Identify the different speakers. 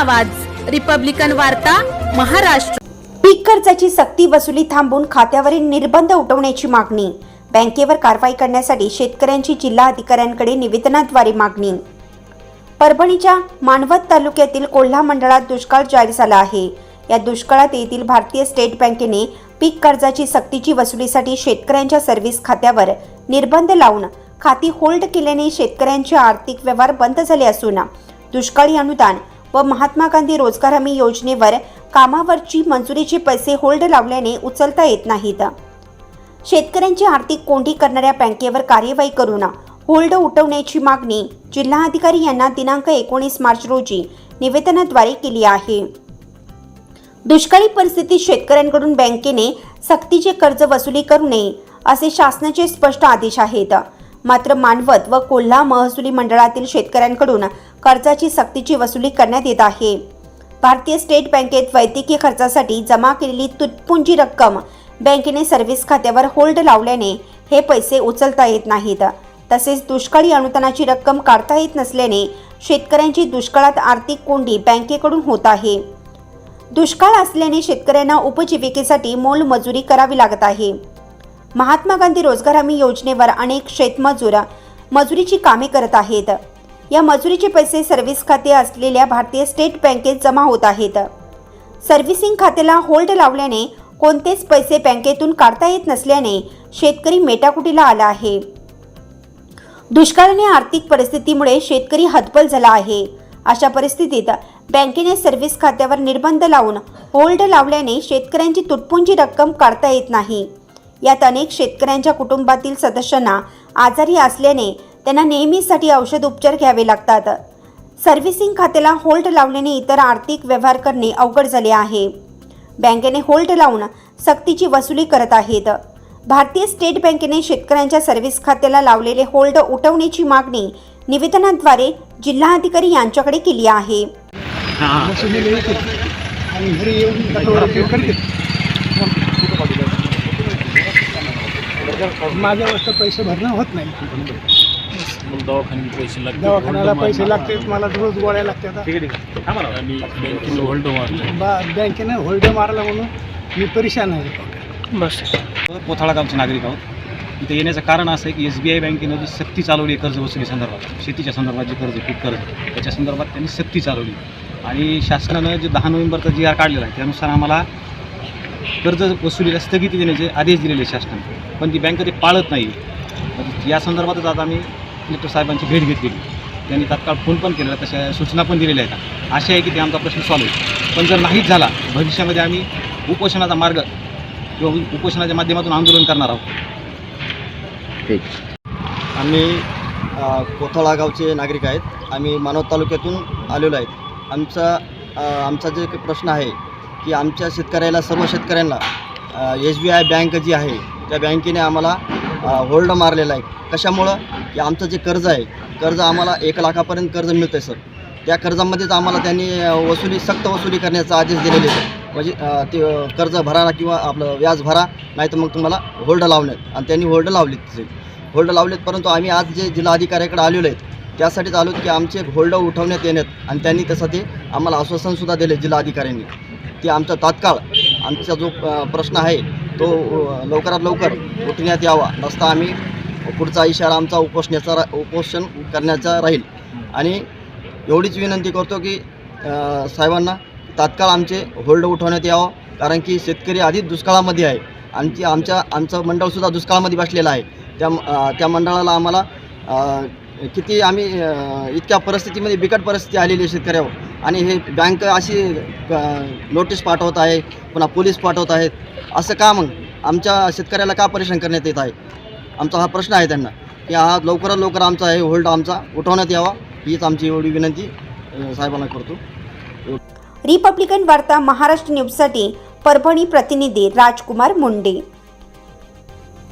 Speaker 1: आवाज. रिपब्लिकन वार्ता महाराष्ट्र.
Speaker 2: पीक कर्जाची सक्ती वसुली थांबवून खात्यावरील निर्बंध उठवण्याची मागणी. बँकेवर कारवाई करण्यासाठी शेतकऱ्यांची जिल्हा अधिकाऱ्यांकडे निवेदनाद्वारे मागणी. परभणीच्या मानवत तालुक्यातील कोल्हा मंडळात दुष्काळ जाहीर झाला आहे. या दुष्काळात येथील भारतीय स्टेट बँकेने पीक कर्जाची सक्तीची वसुलीसाठी शेतकऱ्यांच्या सर्व्हिस खात्यावर निर्बंध लावून खाती होल्ड केल्याने शेतकऱ्यांचे आर्थिक व्यवहार बंद झाले असून दुष्काळी अनुदान व महात्मा गांधी रोजगार हमी योजनेवर कामावरची मंजुरीचे पैसे होल्ड लावल्याने उचलता येत नाहीत. शेतकऱ्यांची आर्थिक कोंडी करणाऱ्या बँकेवर कार्यवाही करून होल्ड उठवण्याची मागणी जिल्हाधिकारी यांना दिनांक एकोणीस मार्च रोजी निवेदनाद्वारे केली आहे. दुष्काळी परिस्थितीत शेतकऱ्यांकडून बँकेने सक्तीचे कर्ज वसुली करू नये असे शासनाचे स्पष्ट आदेश आहेत. मात्र मानवत व कोल्हा महसुली मंडळातील शेतकऱ्यांकडून कर्जाची सक्तीची वसुली करण्यात येत आहे. भारतीय स्टेट बँकेत वैद्यकीय खर्चासाठी जमा केलेली तुटपुंजी रक्कम बँकेने सर्व्हिस खात्यावर होल्ड लावल्याने हे पैसे उचलता येत नाहीत. तसेच दुष्काळी अनुदानाची रक्कम काढता येत नसल्याने शेतकऱ्यांची दुष्काळात आर्थिक कोंडी बँकेकडून होत आहे. दुष्काळ असल्याने शेतकऱ्यांना उपजीविकेसाठी मोलमजुरी करावी लागत आहे. महात्मा गांधी रोजगार हमी योजनेवर अनेक शेतमजूर मजुरीची कामे करत आहेत. या मजुरीचे पैसे सर्व्हिस खाते असलेल्या भारतीय स्टेट बँकेत जमा होत आहेत. सर्व्हिसिंग खात्याला होल्ड लावल्याने कोणतेच पैसे बँकेतून काढता येत नसल्याने शेतकरी मेटाकुटीला आला आहे. दुष्काळाने आर्थिक परिस्थितीमुळे शेतकरी हतबल झाला आहे. अशा परिस्थितीत बँकेने सर्व्हिस खात्यावर निर्बंध लावून होल्ड लावल्याने शेतकऱ्यांची तुटपुंजी रक्कम काढता येत नाही. यात अनेक शेतकऱ्यांच्या कुटुंबातील सदस्यांना आजारी असल्याने त्यांना नेहमीसाठी औषध उपचार घ्यावे लागतात. सर्व्हिसिंग खात्याला होल्ड लावल्याने इतर आर्थिक व्यवहार करणे अवघड झाले आहे. बँकेने होल्ड लावून सक्तीची वसुली करत आहेत. भारतीय स्टेट बँकेने शेतकऱ्यांच्या सर्व्हिस खात्याला लावलेले होल्ड उठवण्याची मागणी निवेदनाद्वारे जिल्हाधिकारी यांच्याकडे केली आहे
Speaker 3: बसवलेले येते आणि घरी येऊन तटवडा करते माझ्या वाजता पैसे भरणं होत नाही.
Speaker 4: मग दवाखान्यात पैसे लागतात
Speaker 3: दवाखान्याला पैसे लागते मला रोज गोळ्या लागतात.
Speaker 4: आणि बँकेनं होल्ड मारलं
Speaker 3: बा बँकेनं होल्ड मारला म्हणून मी परेशान आहे. बस.
Speaker 5: कोथाळा गावचे नागरिक आहोत. इथे येण्याचं कारण असं आहे की एस बी आय बँकेनं जी सक्ती चालवली आहे कर्ज वसुली संदर्भात शेतीच्या संदर्भात जे कर्ज पीक कर्ज त्याच्या संदर्भात त्यांनी सक्ती चालवली. आणि शासनानं जे दहा नोव्हेंबरचा जी आर काढलेला आहे त्यानुसार आम्हाला कर्ज वसुलीला स्थगिती देण्याचे आदेश दिलेले आहे शासनाने. पण ती बँक ते पाळत नाही. मग या संदर्भातच आता आम्ही कलेक्टर साहेबांची भेट घेतलेली. त्यांनी तात्काळ फोन पण केलेला तशा सूचना पण दिलेल्या आहेत. अशा आहे की ते आमचा प्रश्न सॉल्व्ह होईल. पण जर नाहीच झाला भविष्यामध्ये आम्ही उपोषणाचा मार्ग किंवा उपोषणाच्या माध्यमातून आंदोलन करणार आहोत.
Speaker 6: आम्ही अ, कोथळा गावचे नागरिक आहेत. आम्ही मानवत तालुक्यातून आलेलो आहेत. आमचा आमचा जे काही प्रश्न आहे की आमच्या शेतकऱ्याला सर्व शेतकऱ्यांना एस बी आय बँक जी आहे त्या बँकेने आम्हाला होल्ड मारलेला आहे. कशामुळं? की आमचं जे कर्ज आहे कर्ज आम्हाला एक लाखापर्यंत कर्ज मिळतं आहे सर. त्या कर्जामध्येच आम्हाला त्यांनी वसुली सक्त वसुली करण्याचा आदेश दिलेले आहे म्हणजे ते कर्ज भरा किंवा आपलं व्याज भरा नाही तर मग तुम्हाला होल्ड लावण्यात. आणि त्यांनी होल्ड लावलीत तिथे होल्ड लावलेत परंतु आम्ही आज जे जिल्हाधिकाऱ्याकडे आलेलो आहेत त्यासाठीच आलो की आमचे होल्ड उठवण्यात येण्यात आणि त्यांनी तसं ते आम्हाला आश्वासनसुद्धा दिले जिल्हाधिकाऱ्यांनी. की आमचा तात्काळ आमचा जो प्रश्न आहे तो लवकरात लवकर उठण्यात यावा. नसता आम्ही पुढचा इशारा आमचा उपोषणाचा रा- उपोषण करण्याचा राहील. आणि एवढीच विनंती करतो की साहेबांना तात्काळ आमचे होल्ड उठवण्यात यावं. कारण की शेतकरी आधीच दुष्काळामध्ये आहे. आमची आमच्या आमचं मंडळसुद्धा दुष्काळामध्ये बसलेलं आहे. त्या त्या मंडळाला आम्हाला किती आम्ही इतक्या परिस्थितीमध्ये बिकट परिस्थिती आलेली आहे शेतकऱ्यावर. आणि हे बँक अशी नोटीस पाठवत आहे पुन्हा पोलीस पाठवत आहेत. असं का मग? आमच्या शेतकऱ्याला का परेशान करण्यात येत आहे? आमचा हा प्रश्न आहे त्यांना. की हा लवकरात लवकर आमचा हे होल्ड आमचा उठवण्यात यावा हीच आमची एवढी विनंती साहेबांना करतो.
Speaker 2: रिपब्लिकन वार्ता महाराष्ट्र न्यूजसाठी परभणी प्रतिनिधी राजकुमार मुंडे.